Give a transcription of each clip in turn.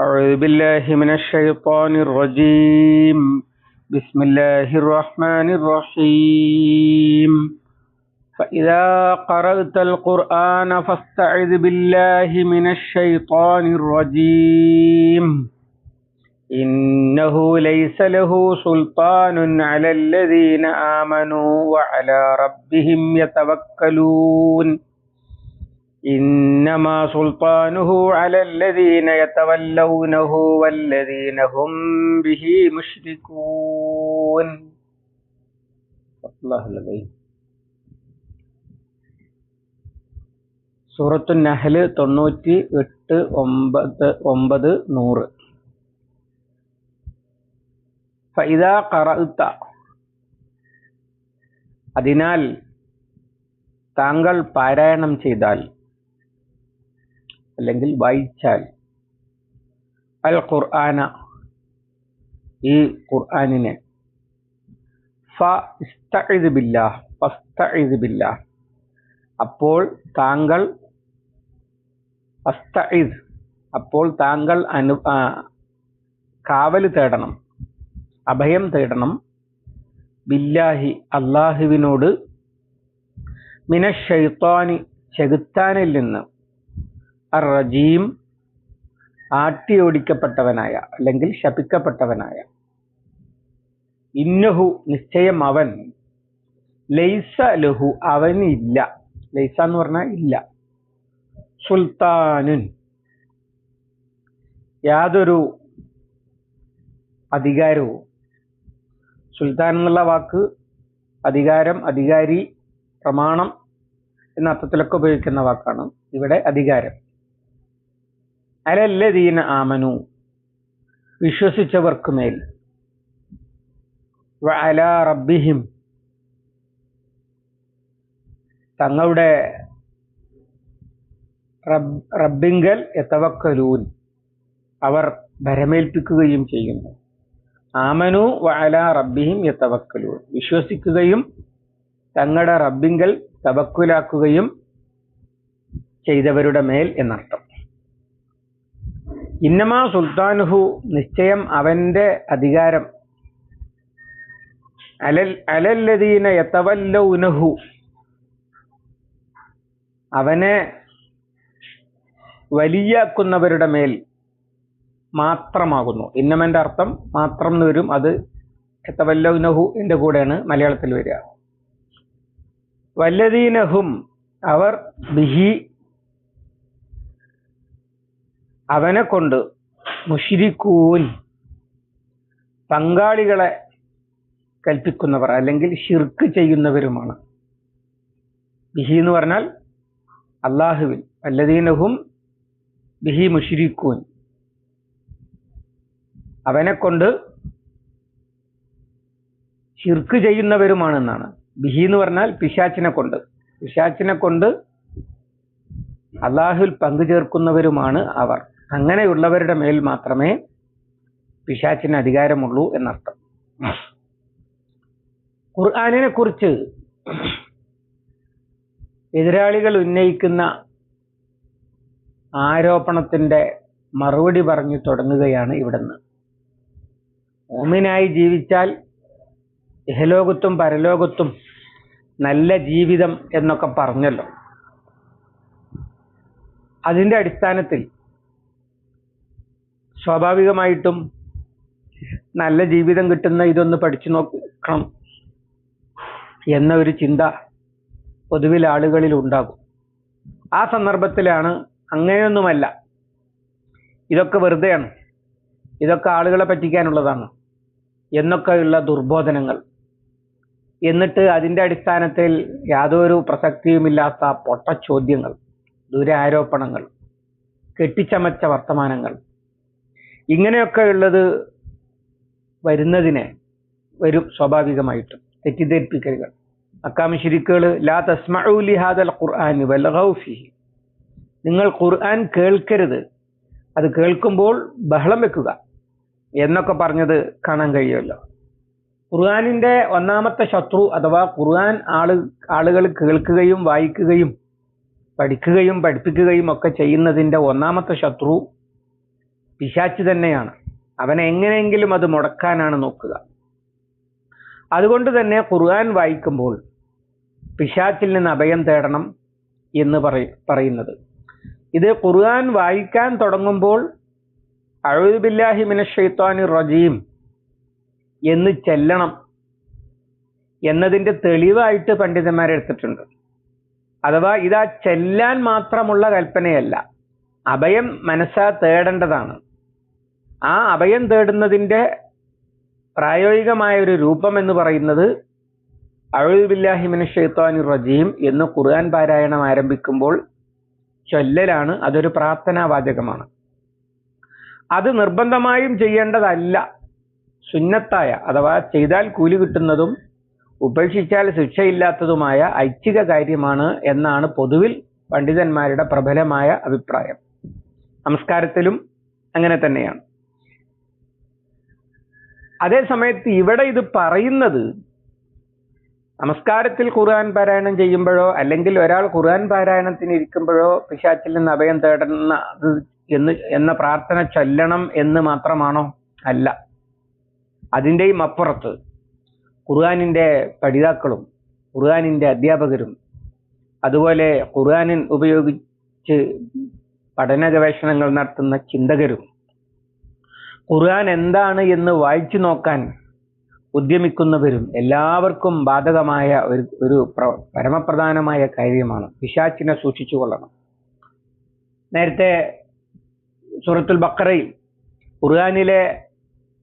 أعوذ بالله من الشيطان الرجيم. بسم الله الرحمن الرحيم. فإذا قرأت القرآن فاستعذ بالله من الشيطان الرجيم. إنه ليس له سلطان على الذين آمنوا وعلى ربهم يتوكلون. إنما سلطانه على الذين يتولونه والذين هم به مشركون الله العظيم സൂറത്തു നഹല് തൊണ്ണൂറ്റി എട്ട് ഒമ്പത് ഒമ്പത് നൂറ് ഫൈദ കറത്ത അതിനാൽ താങ്കൾ പാരായണം ചെയ്താൽ അല്ലെങ്കിൽ വായിച്ചാൽ. അൽ ഖുർആന ഈ ഖുർആനിനെ ബില്ലാഹ് അപ്പോൾ താങ്കൾ അപ്പോൾ താങ്കൾ അനു കാവൽ തേടണം അഭയം തേടണം. ബില്ലാഹി അള്ളാഹുവിനോട് മിനഷൈത്താനി ചെകുത്താനിൽ നിന്ന് അർ റജീം ആട്ടിയോടിക്കപ്പെട്ടവനായ അല്ലെങ്കിൽ ശപിക്കപ്പെട്ടവനായ. ഇന്നഹു നിശ്ചയം അവൻ. ലൈസ ലഹു അവനില്ല. ലൈസ എന്ന് പറഞ്ഞാൽ ഇല്ല. സുൽത്താനുൻ. യാതൊരു അധികാരവും. സുൽത്താൻ എന്നുള്ള വാക്ക് അധികാരം അധികാരി പ്രമാണം എന്ന അർത്ഥത്തിലൊക്കെ ഉപയോഗിക്കുന്ന വാക്കാണ്. ഇവിടെ അധികാരം. അലല്ലദീന ആമനു. വിശ്വസിച്ചവർക്ക് മേൽ. അല റബ്ബിഹിം. തങ്ങളുടെ റബ് റബ്ബിങ്കൽ എത്തവക്കലൂൻ അവർ ഭരമേൽപ്പിക്കുകയും ചെയ്യുന്നു. ആമനു വഅല റബ്ബിഹിം എത്തവക്കലൂൻ വിശ്വസിക്കുകയും തങ്ങളുടെ റബ്ബിങ്കൽ തവക്കുലാക്കുകയും ചെയ്തവരുടെ മേൽ എന്നർത്ഥം. ഇന്നമാ സുൽത്താനുഹു നിശ്ചയം അവന്റെ അധികാരം. അലൽ അലല്ലദീന യതവല്ലൗനഹു. അവനെ വലിയാക്കുന്നവരുടെ മേൽ മാത്രമാകുന്നു. ഇന്നമന്റെ അർത്ഥം മാത്രം എന്ന് വരും അത് യതവല്ലൗനഹു എന്റെ കൂടെയാണ് മലയാളത്തിൽ വരിക. വല്ലദീനഹും അവർ ബിഹി അവനെ കൊണ്ട് മുഷിരിക്കൂൻ പങ്കാളികളെ കൽപ്പിക്കുന്നവർ അല്ലെങ്കിൽ ഷിർക്ക് ചെയ്യുന്നവരുമാണ്. ബിഹി എന്ന് പറഞ്ഞാൽ അള്ളാഹുവിൽ അല്ലദീനഹും ബിഹി മുഷിരിക്കൂൻ. അവനെ കൊണ്ട് ഷിർക്ക് ചെയ്യുന്നവരുമാണെന്നാണ്. ബിഹി എന്ന് പറഞ്ഞാൽ പിശാച്ചിനെ കൊണ്ട്. പിശാച്ചിനെ കൊണ്ട് അള്ളാഹുൽ പങ്കു ചേർക്കുന്നവരുമാണ് അവർ. അങ്ങനെയുള്ളവരുടെ മേൽ മാത്രമേ പിശാച്ചിന് അധികാരമുള്ളൂ എന്നർത്ഥം. ഖുർആാനിനെ കുറിച്ച് എതിരാളികൾ ഉന്നയിക്കുന്ന ആരോപണത്തിന്റെ മറുപടി പറഞ്ഞു തുടങ്ങുകയാണ് ഇവിടുന്ന്. ഓമിനായി ജീവിച്ചാൽ ഇഹലോകത്തും പരലോകത്തും നല്ല ജീവിതം എന്നൊക്കെ പറഞ്ഞല്ലോ. അതിന്റെ അടിസ്ഥാനത്തിൽ സ്വാഭാവികമായിട്ടും നല്ല ജീവിതം കിട്ടുന്ന ഇതൊന്ന് പഠിച്ചു നോക്കണം എന്ന ഒരു ചിന്ത പൊതുവിൽ ആളുകളിൽ ഉണ്ടാകും. ആ സന്ദർഭത്തിലാണ് അങ്ങനെയൊന്നുമല്ല. ഇതൊക്കെ വെറുതെയാണ്. ഇതൊക്കെ ആളുകളെ പറ്റിക്കാനുള്ളതാണ്. എന്നൊക്കെയുള്ള ദുർബോധനങ്ങൾ. എന്നിട്ട് അതിന്റെ അടിസ്ഥാനത്തിൽ യാതൊരു പ്രസക്തിയുമില്ലാത്ത പൊട്ട ചോദ്യങ്ങൾ ദുരാരോപണങ്ങൾ കെട്ടിച്ചമച്ച വർത്തമാനങ്ങൾ ഇങ്ങനെയൊക്കെ ഉള്ളത് വരുന്നതിനെ വരും സ്വാഭാവികമായിട്ടും. തെറ്റിദ്ധരിപ്പിക്കലുകൾ അക്കാമി ശിരിക്കുകൾ ലാ തസ്മഊലി ഹാദൽ ഖുർആൻ നിങ്ങൾ ഖുർആൻ കേൾക്കരുത്. അത് കേൾക്കുമ്പോൾ ബഹളം വെക്കുക. എന്നൊക്കെ പറഞ്ഞത് കാണാൻ കഴിയുമല്ലോ. ഖുർആനിന്റെ ഒന്നാമത്തെ ശത്രു അഥവാ ഖുർആൻ ആൾ ആളുകൾ കേൾക്കുകയും വായിക്കുകയും പഠിക്കുകയും പഠിപ്പിക്കുകയും ഒക്കെ ചെയ്യുന്നതിന്റെ ഒന്നാമത്തെ ശത്രു പിശാച്ച് തന്നെയാണ്. അവനെ എങ്ങനെയെങ്കിലും അത് മുടക്കാനാണ് നോക്കുക. അതുകൊണ്ട് തന്നെ ഖുർആൻ വായിക്കുമ്പോൾ പിശാച്ചിൽ നിന്ന് അഭയം തേടണം എന്ന് പറയ പറയുന്നത്. ഇത് ഖുർആൻ വായിക്കാൻ തുടങ്ങുമ്പോൾ അഴുബില്ലാഹി മിനഷെയ്ത്താനി റജീം എന്ന് ചെല്ലണം എന്നതിന്റെ തെളിവായിട്ട് പണ്ഡിതന്മാർ എടുത്തിട്ടുണ്ട്. അഥവാ ഇതാ ചെല്ലാൻ മാത്രമുള്ള കൽപ്പനയല്ല അഭയം മനസ്സാ തേടേണ്ടതാണ്. ആ അഭയം തേടുന്നതിന്റെ പ്രായോഗികമായ ഒരു രൂപം എന്ന് പറയുന്നത് അഴുബില്ലാഹിമിന് ഷെയ്ത്താനു റജീം എന്ന് ഖുർആൻ പാരായണം ആരംഭിക്കുമ്പോൾ ചൊല്ലലാണ് അതൊരു പ്രാർത്ഥനാ വാചകമാണ്. അത് നിർബന്ധമായും ചെയ്യേണ്ടതല്ല. സുന്നത്തായ അഥവാ ചെയ്താൽ കൂലി കിട്ടുന്നതും ഉപേക്ഷിച്ചാൽ ശിക്ഷയില്ലാത്തതുമായ ഐച്ഛിക കാര്യമാണ് എന്നാണ് പൊതുവിൽ പണ്ഡിതന്മാരുടെ പ്രബലമായ അഭിപ്രായം. നമസ്കാരത്തിലും അങ്ങനെ തന്നെയാണ്. അതേ സമയത്ത് ഇവിടെ ഇത് പറയുന്നത് നമസ്കാരത്തിൽ ഖുർആൻ പാരായണം ചെയ്യുമ്പോഴോ അല്ലെങ്കിൽ ഒരാൾ ഖുർആൻ പാരായണത്തിന് ഇരിക്കുമ്പോഴോ പിശാച്ചിൽ നിന്ന് അഭയം തേടുന്ന എന്ന് എന്ന പ്രാർത്ഥന ചൊല്ലണം എന്ന് മാത്രമാണോ അല്ല. അതിന്റെയും അപ്പുറത്ത് ഖുർആാനിന്റെ പഠിതാക്കളും ഖുർആാനിന്റെ അധ്യാപകരും അതുപോലെ ഖുർആാനിൻ ഉപയോഗിച്ച് പഠന ഗവേഷണങ്ങൾ നടത്തുന്ന ചിന്തകരും ഖുർആൻ എന്താണ് എന്ന് വായിച്ചു നോക്കാൻ ഉദ്യമിക്കുന്നവരും എല്ലാവർക്കും ബാധകമായ ഒരു ഒരു പ്ര- പരമപ്രധാനമായ കാര്യമാണ്. പിശാച്ചിനെ സൂക്ഷിച്ചു കൊള്ളണം. നേരത്തെ സൂറത്തുൽ ബക്കറയിൽ ഖുർആാനിലെ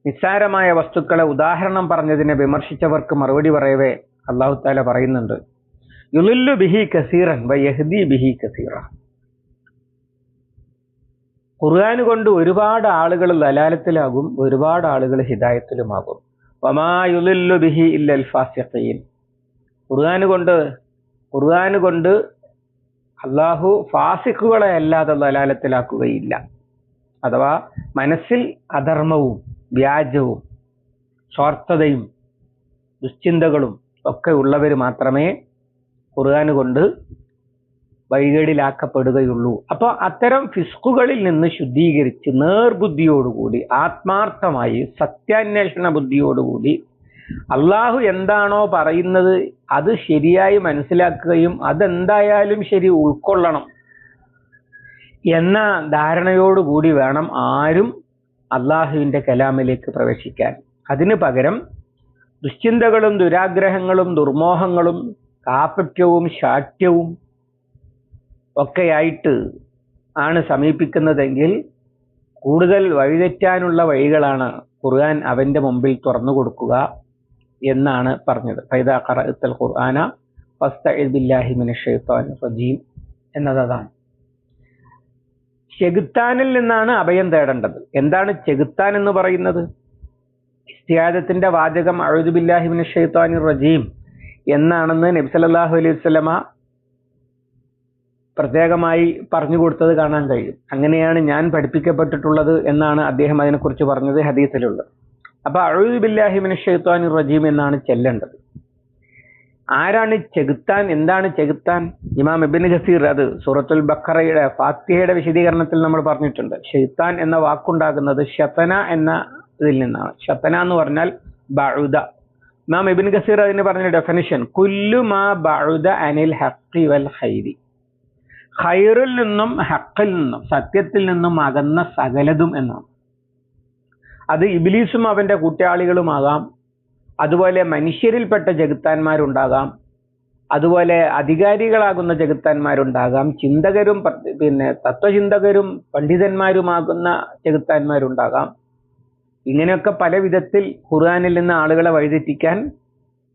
നിസ്സാരമായ വസ്തുക്കളെ ഉദാഹരണം പറഞ്ഞതിനെ വിമർശിച്ചവർക്ക് മറുപടി പറയവേ അള്ളാഹു താല പറയുന്നുണ്ട്. യുലില്ലു ബിഹി കസീറൻ വ യഹ്ദി ബിഹി കസീറ. ഖുർആൻ കൊണ്ട് ഒരുപാട് ആളുകൾ ലലാലത്തിലാകും ഒരുപാട് ആളുകൾ ഹിദായത്തിലുമാകും. വമാ യുലില്ലു ബിഹി ഇല്ലൽ ഫാസിഖീൻ. ഖുർആൻ കൊണ്ട് ഖുർആൻ കൊണ്ട് അള്ളാഹു ഫാസിഖുകളെ അല്ലാതെ ലലാലത്തിലാക്കുകയില്ല അഥവാ മനസ്സിൽ അധർമ്മവും വ്യാജവും സ്വാർത്ഥതയും ദുശ്ചിന്തകളും ഒക്കെ ഉള്ളവർ മാത്രമേ ഖുർആൻ കൊണ്ട് വഴികേടിലാക്കപ്പെടുകയുള്ളൂ. അപ്പോൾ അത്തരം ഫിസ്കുകളിൽ നിന്ന് ശുദ്ധീകരിച്ച് നേർബുദ്ധിയോടുകൂടി ആത്മാർത്ഥമായി സത്യാന്വേഷണ ബുദ്ധിയോടുകൂടി അള്ളാഹു എന്താണോ പറയുന്നത് അത് ശരിയായി മനസ്സിലാക്കുകയും അതെന്തായാലും ശരി ഉൾക്കൊള്ളണം എന്ന ധാരണയോടുകൂടി വേണം ആരും അള്ളാഹുവിന്റെ കലാമിലേക്ക് പ്രവേശിക്കാൻ. അതിന് പകരം ദുശ്ചിന്തകളും ദുരാഗ്രഹങ്ങളും ദുർമോഹങ്ങളും കാപ്പറ്റ്യവും ശാഠ്യവും ഒക്കെയായിട്ട് ആണ് സമീപിക്കുന്നതെങ്കിൽ കൂടുതൽ വഴിതെറ്റാനുള്ള വഴികളാണ് ഖുർആൻ അവന്റെ മുമ്പിൽ തുറന്നു കൊടുക്കുക എന്നാണ് പറഞ്ഞത്. ഫൈദ ഖറഅത്തൽ ഖുർആന ഫസ്തഇദ് ബില്ലാഹി മിനശ് ശൈത്താനിർ റജീം എന്നത് അതാണ് ചെകുത്താനിൽ നിന്നാണ് അഭയം തേടേണ്ടത്. എന്താണ് ചെകുത്താൻ എന്ന് പറയുന്നത്? ഇസ്തിയാദത്തിന്റെ വാചകം അഴുദു ബില്ലാഹി മിനശ് റജീം എന്നാണെന്ന് നബി സല്ലല്ലാഹു അലൈഹി വസല്ലമ പ്രത്യേകമായി പറഞ്ഞു കൊടുത്തത് കാണാൻ കഴിയും. അങ്ങനെയാണ് ഞാൻ പഠിപ്പിക്കപ്പെട്ടിട്ടുള്ളത് എന്നാണ് അദ്ദേഹം അതിനെക്കുറിച്ച് പറഞ്ഞത് ഹദീസിലുള്ളത്. അപ്പൊ അഴുബില്ലാഹിമിന് ബില്ലാഹി മിനശ് റജീം എന്നാണ് ചെല്ലേണ്ടത്. ആരാണ് ചെകുത്താൻ? എന്താണ് ചെകുത്താൻ? ഇമാം ഇബിൻ ഖസീർ അത് സൂറത്തുൽ ബക്കറയുടെ ഫാത്തിഹയുടെ വിശദീകരണത്തിൽ നമ്മൾ പറഞ്ഞിട്ടുണ്ട്. ഷെയ്ത്താൻ എന്ന വാക്കുണ്ടാകുന്നത് ഷത്തന എന്ന ഇതിൽ നിന്നാണ്. ഷത്തന എന്ന് പറഞ്ഞാൽ ബഴുദ ഇമാം ഇബിൻ ഖസീർ അതിന് പറഞ്ഞ ഡെഫിനിഷൻ കുല്ലു മാ ബഴുദ അനിൽ ഹക്കി വൽ ഹൈരി ഹൈറിൽ നിന്നും ഹക്കിൽ നിന്നും സത്യത്തിൽ നിന്നും അകന്ന സകലതും എന്നാണ്. അത് ഇബിലീസും അവന്റെ കൂട്ടാളികളുമാകാം. അതുപോലെ മനുഷ്യരിൽപ്പെട്ട ജഗത്താന്മാരുണ്ടാകാം. അതുപോലെ അധികാരികളാകുന്ന ജഗത്താന്മാരുണ്ടാകാം. ചിന്തകരും പിന്നെ തത്വചിന്തകരും പണ്ഡിതന്മാരുമാകുന്ന ജഗത്താന്മാരുണ്ടാകാം. ഇങ്ങനെയൊക്കെ പല വിധത്തിൽ ഖുർആാനിൽ നിന്ന് ആളുകളെ വഴിതെറ്റിക്കാൻ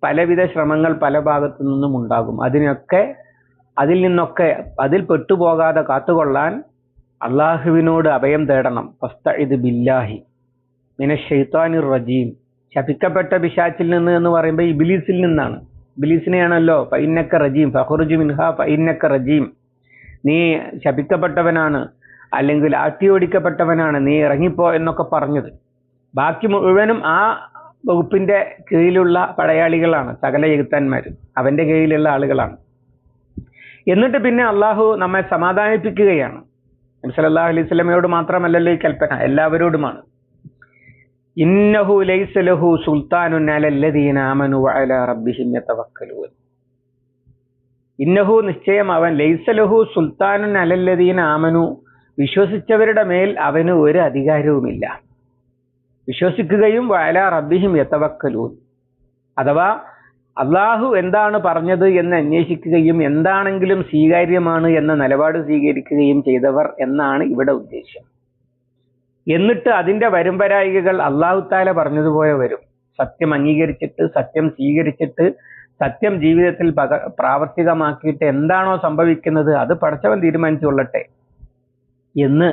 പലവിധ ശ്രമങ്ങൾ പല ഭാഗത്തു നിന്നും ഉണ്ടാകും. അതിനൊക്കെ അതിൽ നിന്നൊക്കെ അതിൽ പെട്ടുപോകാതെ കാത്തുകൊള്ളാൻ അള്ളാഹുവിനോട് അഭയം തേടണം. ഫസ്തഇദ് ബില്ലാഹി. മിന ഷെയ്ത്താനിർ റജീം. ശപിക്കപ്പെട്ട പിശാച്ചിൽ നിന്ന് എന്ന് പറയുമ്പോൾ ഇബിലീസിൽ നിന്നാണ്. ഇബിലീസിനെയാണല്ലോ ഫൈനക്ക റജീം ഫഹുറുജു മിൻഹ ഫൈനക്ക റജീം. നീ ശപിക്കപ്പെട്ടവനാണ് അല്ലെങ്കിൽ ആട്ടിയോടിക്കപ്പെട്ടവനാണ് നീ ഇറങ്ങിപ്പോ എന്നൊക്കെ പറഞ്ഞത്. ബാക്കി മുഴുവനും ആ വകുപ്പിന്റെ കീഴിലുള്ള പടയാളികളാണ് സകല എഴുത്താന്മാരും. അവന്റെ കീഴിലുള്ള ആളുകളാണ്. എന്നിട്ട് പിന്നെ അള്ളാഹു നമ്മെ സമാധാനിപ്പിക്കുകയാണ്. നബി സല്ലല്ലാഹു അലൈഹി വസല്ലമയോട് മാത്രമല്ലല്ലോ ഈ കൽപ്പന എല്ലാവരോടുമാണ്. ഇന്നഹു ലൈസ ലഹു ഇന്നഹു നിശ്ചയം അവൻ ലൈസ ലഹു അലല്ലദീന ആമനു വിശ്വസിച്ചവരുടെ മേൽ അവന് ഒരു അധികാരവുമില്ല. വിശ്വസിക്കുകയും വയല റബ്ബിഹിം യത്തവക്കലൂൻ അഥവാ അള്ളാഹു എന്താണ് പറഞ്ഞത് എന്ന് അന്വേഷിക്കുകയും എന്താണെങ്കിലും സ്വീകാര്യമാണ് എന്ന നിലപാട് സ്വീകരിക്കുകയും ചെയ്തവർ എന്നാണ് ഇവിടെ ഉദ്ദേശ്യം എന്നിട്ട് അതിന്റെ വരുംപരായികകൾ അള്ളാഹു താല പറഞ്ഞതുപോലെ വരും. സത്യം അംഗീകരിച്ചിട്ട് സത്യം സ്വീകരിച്ചിട്ട് സത്യം ജീവിതത്തിൽ പക പ്രാവർത്തികമാക്കിയിട്ട് എന്താണോ സംഭവിക്കുന്നത് അത് പടച്ചവൻ തീരുമാനിച്ചുകൊള്ളട്ടെ എന്ന്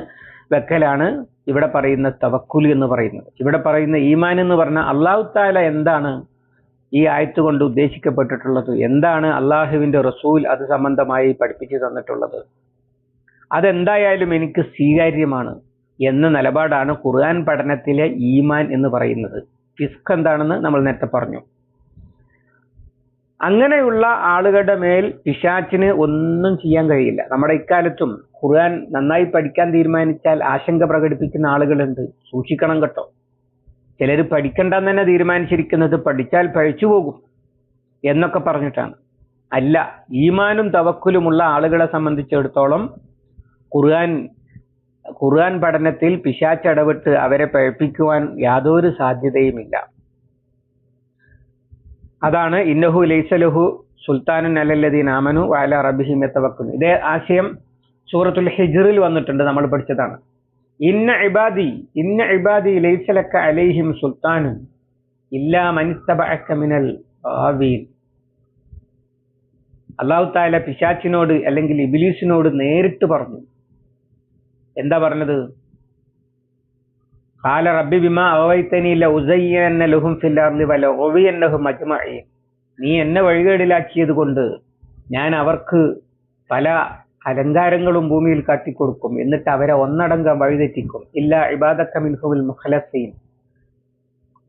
വെക്കലാണ് ഇവിടെ പറയുന്ന തവക്കുൽ എന്ന് പറയുന്നത്. ഇവിടെ പറയുന്ന ഈമാൻ എന്ന് പറഞ്ഞാൽ അള്ളാഹു താല എന്താണ് ഈ ആയത്ത് കൊണ്ട് ഉദ്ദേശിക്കപ്പെട്ടിട്ടുള്ളത് എന്താണ് അള്ളാഹുവിന്റെ റസൂൽ അത് സംബന്ധമായി പഠിപ്പിച്ചു തന്നിട്ടുള്ളത്? അതെന്തായാലും എനിക്ക് സ്വീകാര്യമാണ് എന്ന നിലപാടാണ് ഖുർആൻ പഠനത്തിലെ ഈമാൻ എന്ന് പറയുന്നത്. ഫിസ്ക് എന്താണെന്ന് നമ്മൾ നേരത്തെ പറഞ്ഞു. അങ്ങനെയുള്ള ആളുകളുടെ മേൽ പിശാച്ചിന് ഒന്നും ചെയ്യാൻ കഴിയില്ല. നമ്മുടെ ഇക്കാലത്തും ഖുർആൻ നന്നായി പഠിക്കാൻ തീരുമാനിച്ചാൽ ആശങ്ക പ്രകടിപ്പിക്കുന്ന ആളുകളുണ്ട്. സൂക്ഷിക്കണം കേട്ടോ. ചിലർ പഠിക്കണ്ടെന്ന് തന്നെ തീരുമാനിച്ചിരിക്കുന്നത് പഠിച്ചാൽ പഴിച്ചു പോകും എന്നൊക്കെ പറഞ്ഞിട്ടാണ്. അല്ല ഈമാനും തവക്കുലുമുള്ള ആളുകളെ സംബന്ധിച്ചിടത്തോളം ഖുർആൻ ഖുർആൻ പഠനത്തിൽ പിശാച്ചടവിട്ട് അവരെ പഴപ്പിക്കുവാൻ യാതൊരു സാധ്യതയുമില്ല. അതാണ് ഇന്നഹു ലൈസലഹു സുൽത്താനുൻ അലല്ലദീൻ ആമനു വാല റബിഹിം എത്തവക്കുന്നു ഇതേ ആശയം സൂറത്തുൽ ഹിജറിൽ വന്നിട്ടുണ്ട് നമ്മൾ പഠിച്ചതാണ്. ഇന്ന ഇബാദി ഇന്ന ഇബാദി ലൈസലക്ക അലൈഹിം സുൽത്താനും ഇല്ലാ മനിസ്തബഅക മിനൽ അള്ളാഹു താല പിശാച്ചിനോട് അല്ലെങ്കിൽ ഇബിലീസിനോട് നേരിട്ട് പറഞ്ഞു. എന്താ പറഞ്ഞത്? കാല റബ്ബി ബിമ അവൈത്തനി ഉസയ്യന്ന ലഹും ഫിൽ അർളി വലഉവിയന്നഹും അജ്മഈൻ. നീ എന്നെ വഴികേടിലാക്കിയത് കൊണ്ട് ഞാൻ അവർക്ക് പല അലങ്കാരങ്ങളും ഭൂമിയിൽ കാട്ടിക്കൊടുക്കും. എന്നിട്ട് അവരെ ഒന്നടങ്കം വഴിതെറ്റിക്കും. ഇല്ല ഇബാദക്ക മിൻഹുൽ മുഖലസീൻ.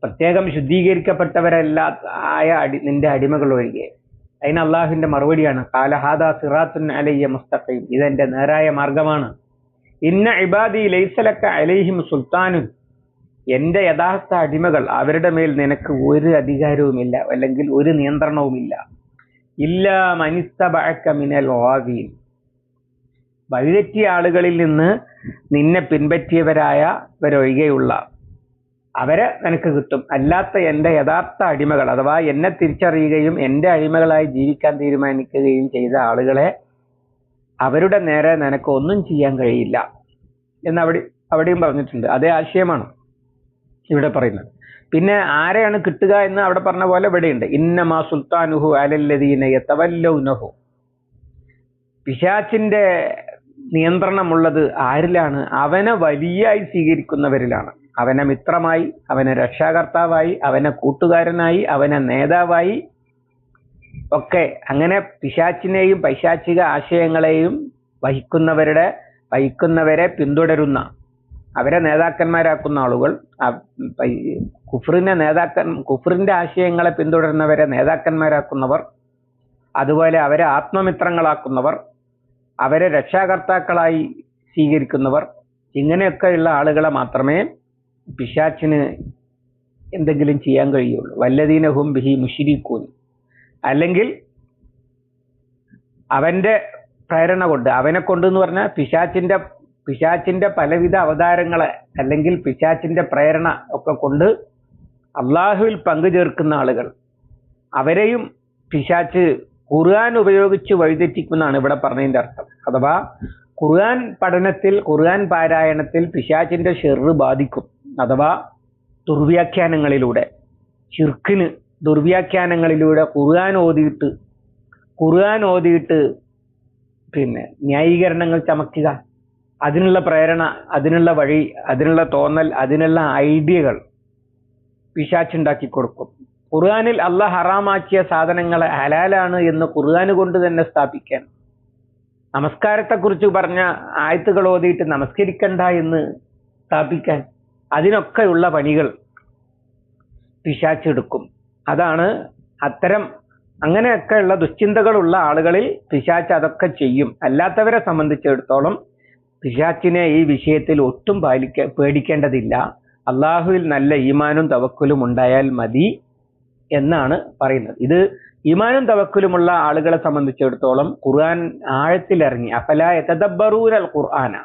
പ്രത്യേകം ശുദ്ധീകരിക്കപ്പെട്ടവരല്ല ആയ അടി നിന്റെ അടിമകൾ ഒഴികെ. അതിന് അള്ളാഹുവിന്റെ മറുപടിയാണ് കാലഹാദ സിറാത്തുൻ അലയ്യ മുസ്തഖീം. ഇതെന്റെ നേരായ മാർഗമാണ്. ഇന്ന ഇബാദി ലൈസലക്ക അലൈഹിം സുൽത്താനും എന്റെ യഥാർത്ഥ അടിമകൾ അവരുടെ മേൽ നിനക്ക് ഒരു അധികാരവുമില്ല അല്ലെങ്കിൽ ഒരു നിയന്ത്രണവുമില്ല. ഇല്ല മനിസ്തബഅക മിനൽ വാവീൻ വഴിതെറ്റിയ ആളുകളിൽ നിന്ന് നിന്നെ പിൻപറ്റിയവരായവരൊഴികെയുള്ള അവരെ നിനക്ക് കിട്ടും. അല്ലാത്ത എന്റെ യഥാർത്ഥ അടിമകൾ അഥവാ എന്നെ തിരിച്ചറിയുകയും എന്റെ അടിമകളായി ജീവിക്കാൻ തീരുമാനിക്കുകയും ചെയ്ത ആളുകളെ അവരുടെ നേരെ നിനക്ക് ഒന്നും ചെയ്യാൻ കഴിയില്ല എന്ന് അവിടെ അവിടെയും പറഞ്ഞിട്ടുണ്ട്. അതേ ആശയമാണ് ഇവിടെ പറയുന്നത്. പിന്നെ ആരെയാണ് കിട്ടുക എന്ന് അവിടെ പറഞ്ഞ പോലെ ഇവിടെയുണ്ട്. ഇന്നമാ സുൽത്താനുഹു അലല്ലദീന യതവല്ലൗനഹു. പിശാച്ചിന്റെ നിയന്ത്രണമുള്ളത് ആരിലാണ്? അവനെ വലിയായി സ്വീകരിക്കുന്നവരിലാണ്. അവനെ മിത്രമായി അവനെ രക്ഷാകർത്താവായി അവനെ കൂട്ടുകാരനായി അവനെ നേതാവായി ഒക്കെ അങ്ങനെ പിശാച്ചിനെയും പൈശാചിക ആശയങ്ങളെയും വഹിക്കുന്നവരുടെ വഹിക്കുന്നവരെ പിന്തുടരുന്ന അവരെ നേതാക്കന്മാരാക്കുന്ന ആളുകൾ കുഫറിനെ നേതാക്കൻ കുഫറിന്റെ ആശയങ്ങളെ പിന്തുടരുന്നവരെ നേതാക്കന്മാരാക്കുന്നവർ അതുപോലെ അവരെ ആത്മമിത്രങ്ങളാക്കുന്നവർ അവരെ രക്ഷാകർത്താക്കളായി സ്വീകരിക്കുന്നവർ. ഇങ്ങനെയൊക്കെയുള്ള ആളുകളെ മാത്രമേ പിശാച്ചിന് എന്തെങ്കിലും ചെയ്യാൻ കഴിയുള്ളൂ. വല്ലദീനഹും ബിഹി മുഷിരിക്കൂൻ. അല്ലെങ്കിൽ അവന്റെ പ്രേരണ കൊണ്ട് അവനെ കൊണ്ട് എന്ന് പറഞ്ഞാൽ പിശാച്ചിന്റെ പിശാച്ചിന്റെ പലവിധ അവതാരങ്ങളെ അല്ലെങ്കിൽ പിശാച്ചിന്റെ പ്രേരണ ഒക്കെ കൊണ്ട് അള്ളാഹുവിൽ പങ്കുചേർക്കുന്ന ആളുകൾ. അവരെയും പിശാച്ച് ഖുർആൻ ഉപയോഗിച്ച് വഴിതെറ്റിക്കുന്നതാണ് ഇവിടെ പറഞ്ഞതിന്റെ അർത്ഥം. അഥവാ ഖുർആൻ പഠനത്തിൽ ഖുർആൻ പാരായണത്തിൽ പിശാചിന്റെ ഷെറ് ബാധിക്കും. അഥവാ ദുർവ്യാഖ്യാനങ്ങളിലൂടെ ചിർക്കിന് ദുർവ്യാഖ്യാനങ്ങളിലൂടെ ഖുർആൻ ഓതിയിട്ട് ഖുർആൻ ഓതിയിട്ട് പിന്നെ ന്യായീകരണങ്ങൾ ചമക്കുക. അതിനുള്ള പ്രേരണ അതിനുള്ള വഴി അതിനുള്ള തോന്നൽ അതിനുള്ള ഐഡിയകൾ പിശാച്ചുണ്ടാക്കി കൊടുക്കും. ഖുർആനിൽ അള്ളാഹ് ഹറാമാക്കിയ സാധനങ്ങൾ ഹലാലാണ് എന്ന് ഖുർആൻ കൊണ്ട് തന്നെ സ്ഥാപിക്കാൻ. നമസ്കാരത്തെക്കുറിച്ച് പറഞ്ഞ ആയത്തുകൾ ഓതിയിട്ട് നമസ്കരിക്കണ്ട എന്ന് സ്ഥാപിക്കാൻ അതിനൊക്കെയുള്ള പണികൾ പിശാച്ചെടുക്കും. അതാണ് അത്തരം അങ്ങനെയൊക്കെയുള്ള ദുശ്ചിന്തകളുള്ള ആളുകളിൽ പിശാച്ച് അതൊക്കെ ചെയ്യും. അല്ലാത്തവരെ സംബന്ധിച്ചിടത്തോളം പിശാച്ചിനെ ഈ വിഷയത്തിൽ ഒട്ടും പാലിക്ക പേടിക്കേണ്ടതില്ല. അള്ളാഹുവിൽ നല്ല ഈമാനും തവക്കുലും ഉണ്ടായാൽ മതി. എന്നാണ് പറയുന്നത്. ഇത് ഇമാനും തവക്കുലുമുള്ള ആളുകളെ സംബന്ധിച്ചിടത്തോളം ഖുർആൻ ആഴത്തിലിറങ്ങി. അഫല യതദബ്ബറൂനൽ ഖുർആന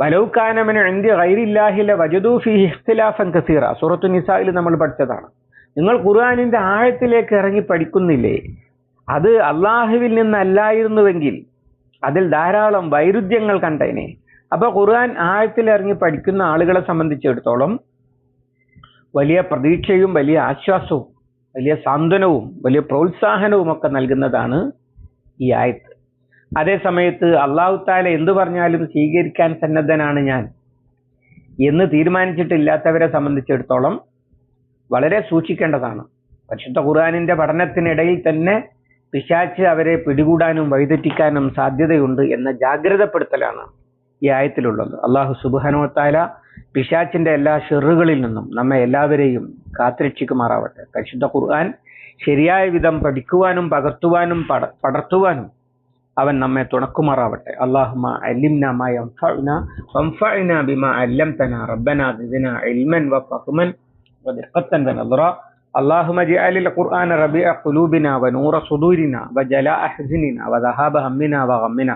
വലൗക്കാനമന് എന്ത് ഗൈരില്ലാഹില വജദൂ ഫീ ഇഖ്തിലാഫൻ കസീറ. സൂറത്തു നിസായിൽ നമ്മൾ പഠിച്ചതാണ്. നിങ്ങൾ ഖുർആാനിന്റെ ആഴത്തിലേക്ക് ഇറങ്ങി പഠിക്കുന്നില്ലേ? അത് അള്ളാഹുവിൽ നിന്നല്ലായിരുന്നുവെങ്കിൽ അതിൽ ധാരാളം വൈരുദ്ധ്യങ്ങൾ കണ്ടേനെ. അപ്പൊ ഖുർആൻ ആഴത്തിൽ ഇറങ്ങി പഠിക്കുന്ന ആളുകളെ സംബന്ധിച്ചിടത്തോളം വലിയ പ്രതീക്ഷയും വലിയ ആശ്വാസവും വലിയ സാന്ത്വനവും വലിയ പ്രോത്സാഹനവും ഒക്കെ നൽകുന്നതാണ് ഈ ആയത്ത്. അതേ സമയത്ത് അള്ളാഹു താല എന്തു പറഞ്ഞാലും സ്വീകരിക്കാൻ സന്നദ്ധനാണ് ഞാൻ എന്ന് തീരുമാനിച്ചിട്ടില്ലാത്തവരെ സംബന്ധിച്ചിടത്തോളം വളരെ സൂക്ഷിക്കേണ്ടതാണ്. പരിശുദ്ധ ഖുർആാനിന്റെ പഠനത്തിനിടയിൽ തന്നെ പിശാച്ച് അവരെ പിടികൂടാനും വഴിതെറ്റിക്കാനും സാധ്യതയുണ്ട് എന്ന ജാഗ്രതപ്പെടുത്തലാണ് ഈ ആയത്തിലുള്ളത്. അള്ളാഹു സുബാനുവത്താല പിശാച്ചിന്റെ എല്ലാ ഷെറുകളിൽ നിന്നും നമ്മെ എല്ലാവരെയും കാത്തുരക്ഷിക്കുമാറാവട്ടെ പരിശുദ്ധ ഖുർആൻ ശരിയായ വിധം പഠിക്കുവാനും പകർത്തുവാനും പട പടർത്തുവാനും അവൻ നമ്മെ തുണക്കുമാറാവട്ടെ അള്ളാഹുമ അലിംന മാ യൻഫഉന വൻഫഅന ബിമാ അല്ലംതന റബ്ബന സിദ്ന ഇൽമൻ വഫഹ്മൻ ودقة ونظرا اللهم اجعل القرآن ربيع قلوبنا ونور صدورنا وجلاء حزننا وذهاب همنا وغمنا